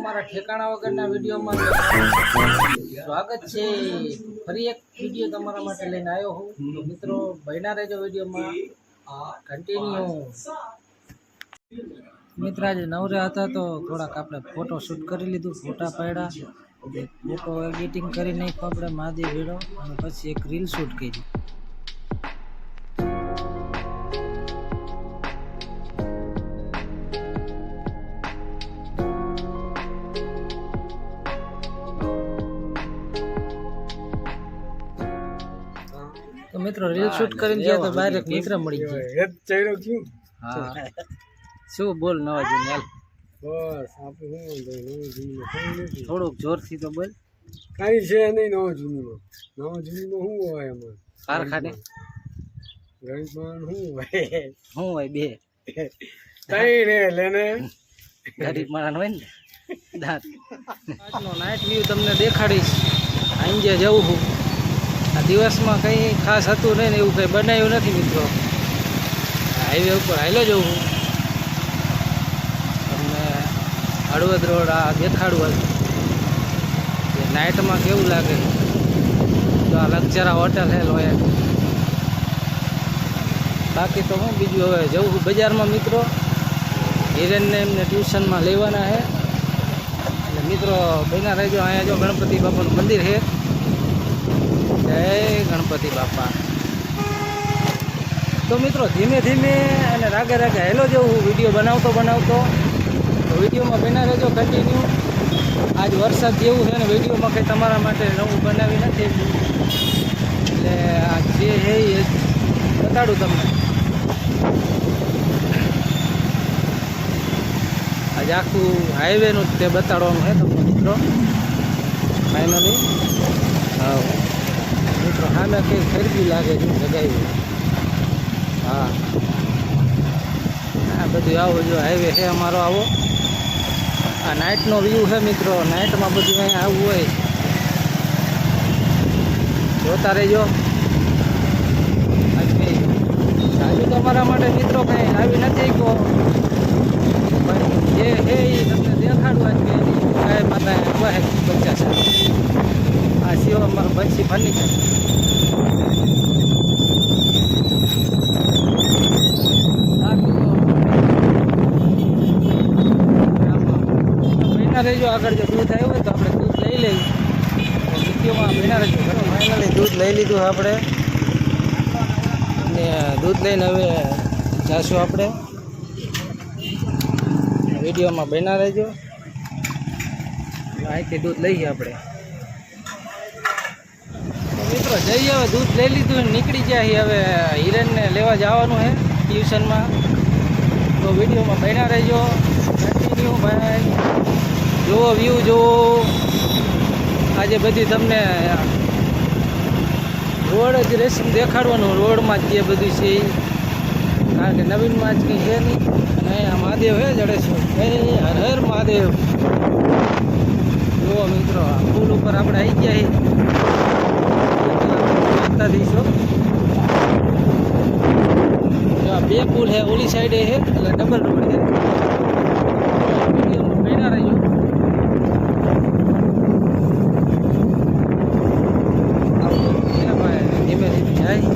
મારા ઠેકાણા વગરના વિડીયોમાં સ્વાગત છે. ફરી એક વીડિયો તમારા માટે લઈને આવ્યો હું. મિત્રો, બન્યા રહેજો વિડીયોમાં. કન્ટિન્યુ મિત્ર, આજે નવરા હતા તો થોડાક આપણે ફોટો શૂટ કરી લીધું, ફોટા પાડ્યા. ફોટો એડિટિંગ કરી નાખ્યો આપણે, મહાદેવ ભેડો અને પછી એક રીલ શૂટ કરી. મિત્રો રીલ શૂટ કરીને ગયા તો બહાર એક મિત્ર મળી ગયો. એ જ ચડ્યો ક્યું? હા. શું બોલ નવાજી હાલ. બસ આપણે શું થોડુંક જોરથી તો બોલ. કઈ છે નહીં નવા જૂનીમાં નવા જૂનીમાં શું હોય એમાં? કારખાને? ગરીબમાં શું હોય? શું હોય બે? કઈ રે લેને. ગરીબ માણસ હોય ને દાંત. આજનો નાઇટ વ્યૂ તમને દેખાડીશ. આંજે જવું છું આ દિવસમાં કંઈ ખાસ હતું નહીં ને એવું કંઈ બનાવ્યું નથી મિત્રો. હાઈવે ઉપર હાઈલો જવું હું. તમને હળવદ રોડ આ દેખાડવું કે નાઇટમાં કેવું લાગે? તો આ લક્ઝરા હોટલ હે લોયા બાકી તો હું બીજું હવે જવું બજારમાં મિત્રો. હિરેનને એમને ટ્યુશનમાં લેવાના છે એટલે મિત્રો બન્યા રહેજો, અહીંયા જો ગણપતિ બાપાનું મંદિર છે જય ગણપતિ બાપા. તો મિત્રો, ધીમે ધીમે અને રાગે રાગે હેલો જેવું વીડિયો બનાવતો બનાવતો, તો વિડીયોમાં બના રહેજો કન્ટિન્યુ આજ વરસાદ જેવું છે ને, વિડીયોમાં કંઈ તમારા માટે નવું બનાવી નથી એટલે આ જે છે એ બતાડું તમને. આજે આખું હાઈવેનું તે બતાડવાનું છે તમને, મિત્રો. ફાઇનલી હા મિત્રો સામે કંઈ ખરીદી લાગે છે જગાવી. હા. આ બધું આવો જો હાઈવે છે અમારો આવો. આ નાઇટનો વ્યૂ છે મિત્રો નાઇટમાં બધું અહીંયા આવવું હોય. જોતા રહેજો. આજે તો અમારા માટે મિત્રો કંઈ આવી નથી કહો જે છે એ તમને દેખાડું આજ કે માતા બચ્ચા છે. આ સિવાય અમારો બચ્ચી ફર્નિચર. રહેજો આગળ જો દૂધ આવ્યું હોય તો આપણે દૂધ લઈ લઈએ. વિડીયોમાં મહિના રહેજો. ફાઇનલી દૂધ લઈ લીધું આપણે. ને દૂધ લઈને હવે જાશું આપણે. વિડીયોમાં બના રહેજો. અહીંથી દૂધ લઈએ આપણે. મિત્રો, જઈએ હવે, દૂધ લઈ લીધું નીકળી જાય હવે હિરનને લેવા જવાનું છે ટ્યુશનમાં. તો વિડીયોમાં બના રહેજો. કન્ટિન્યુ ભાઈ જુઓ વ્યૂ જુઓ. આજે બધી તમને રોડ જ રેસિંગ દેખાડવાનું, રોડમાં જ જે બધું છે કારણ કે નવીનમાં જ કંઈ છે નહીં. અને અહીંયા મહાદેવ હે, જડે છે. હે હર હર મહાદેવ. જુઓ મિત્રો, આ પુલ ઉપર આપણે આવી ગયા છીએ દઈશો આ બે પુલ હે, ઓલી સાઈડે હે, એટલે ડબલ રોડ છે વિડીયોમાં બન્યા રહેજો આવો એના પાસે ધીમે ધીમે જાય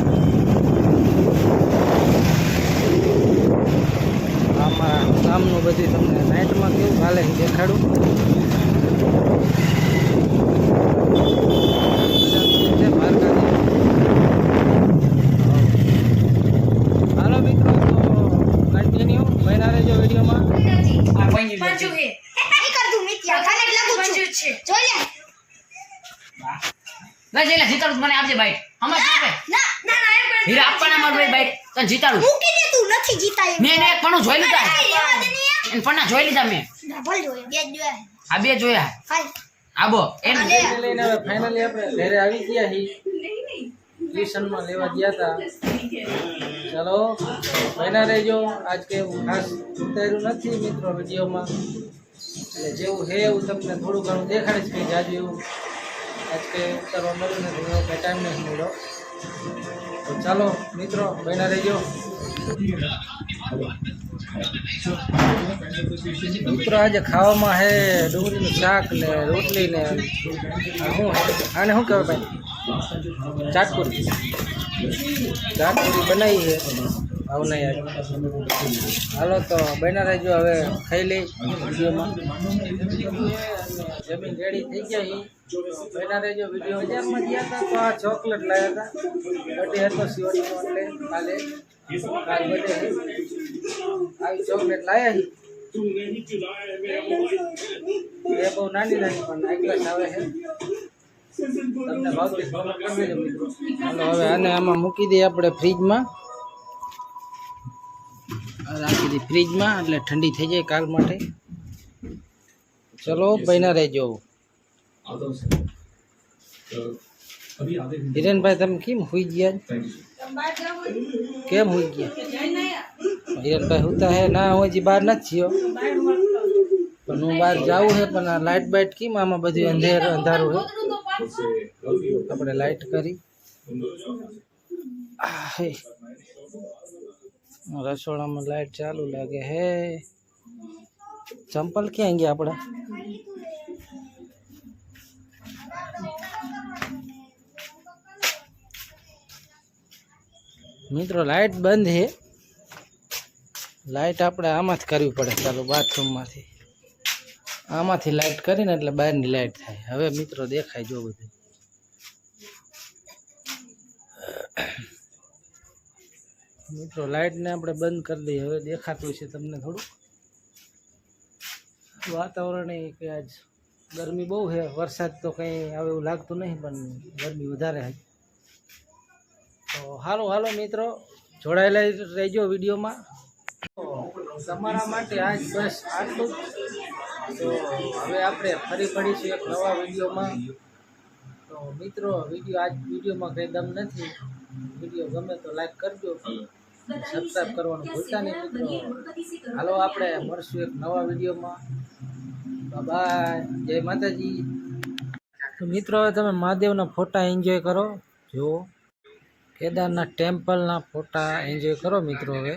આમાં ગામનું બધી તમને નાઇટમાં કેવું હાલે દેખાડું? હાલો મિત્રો કન્ટિન્યુ બન્યા રહેજો વિડીયોમાં. જીતાડું મને આપજે બાઈટ. હમણાં હીરા આપવાના મારું બાઈટ. જીતાડું. નથી જીતા મેં એક પણ જોઈ લીધા. એને પન્ના જોઈ લીધા મેં. ડબલ જોયો બે જોયા. આ બે જોયા. આબો એમ. એને લઈને હવે ફાઇનલી આપણે ઘરે આવી ગયા હી ટ્યુશનમાં લેવા ગયા હતા. ચલો બન્યા રહેજો. આજ કે ખાસ ઉતાર્યું નથી મિત્રો વિડીયોમાં. એટલે જેવું હે એવું તમને થોડું ઘણું દેખાડીશ કે જાજુ એવું. આજ કે ઉતારવા મળ્યું નથી એવો કંઈ ટાઈમ નથી મળ્યો. તો ચાલો મિત્રો બના રહેજો. મિત્રો આજે ખાવામાં હે ડુંગળીનું શાક ને રોટલી ને શું આને શું કહેવાય ભાઈ? ચાટપુરી. ચાટપુરી બનાવી છે આવું નહીં હાલો તો બના રહેજો હવે ખાઈ લઈ જમીન રેડી થઈ ગયા છે બના રહેજો વીડિયો બજારમાં ગયા હતા, તો આ ચોકલેટ લાવ્યા હતા. બર્થડે હતો શિવડીનો એટલે કાલે. કાલ બર્થડે આવી ચોકલેટ લાવ્યા એ બહુ નાની નાની પણ નાઇકલેસ આવે છે. હવે આને આમાં મૂકી દઈએ આપણે ફ્રીજમાં રાખી દઈએ ફ્રીજમાં એટલે ઠંડી થઈ જાય કાલ માટે. ચલો બન્યા રહેજો હિરેનભાઈ તમે કેમ હુઈ ગયા કેમ હુઈ ગયા હિરેનભાઈ હુતા હે ના હું હજી બહાર નથી થયો પણ હું બહાર જાવું છે પણ આ લાઇટ બાઇટ કેમ આમાં બધું અંધેર અંધારું છે આપણે લાઇટ કરી આ હે રસોડામાં લાઇટ ચાલુ લાગે હે ચંપલ ક્યાં ગયા આપણા મિત્રો લાઇટ બંધ છે લાઇટ આપણે આમાંથી કરવી પડે. ચાલો, બાથરૂમમાંથી. આમાંથી લાઇટ કરીને એટલે બહારની લાઇટ થાય. હવે મિત્રો દેખાય જો બધું. મિત્રો લાઇટને આપણે બંધ કરી દઈએ. હવે દેખાતું છે તમને થોડુંક. વાતાવરણ એ કે આજ ગરમી બહુ છે વરસાદ તો કંઈ આવે એવું લાગતું નહીં, પણ ગરમી વધારે છે તો હાલો હાલો મિત્રો, જોડાયેલા રહેજો વિડીયોમાં. તમારા માટે આજ બસ આટલું તો હવે આપણે ફરી ફરીશું એક નવા વિડીયોમાં. તો મિત્રો, વીડિયો આજ વિડીયોમાં કંઈ દમ નથી. વીડિયો ગમે તો લાઈક કરજો. સબસ્ક્રાઈબ કરવાનું ભૂલતા નહીં મિત્રો. હાલો, આપણે મળશું એક નવા વિડીયોમાં. બાય જય માતાજી. તો મિત્રો તમે મહાદેવના ફોટા એન્જોય કરો. જુઓ. કેદારનાથ ટેમ્પલના ફોટા એન્જોય કરો મિત્રો હવે.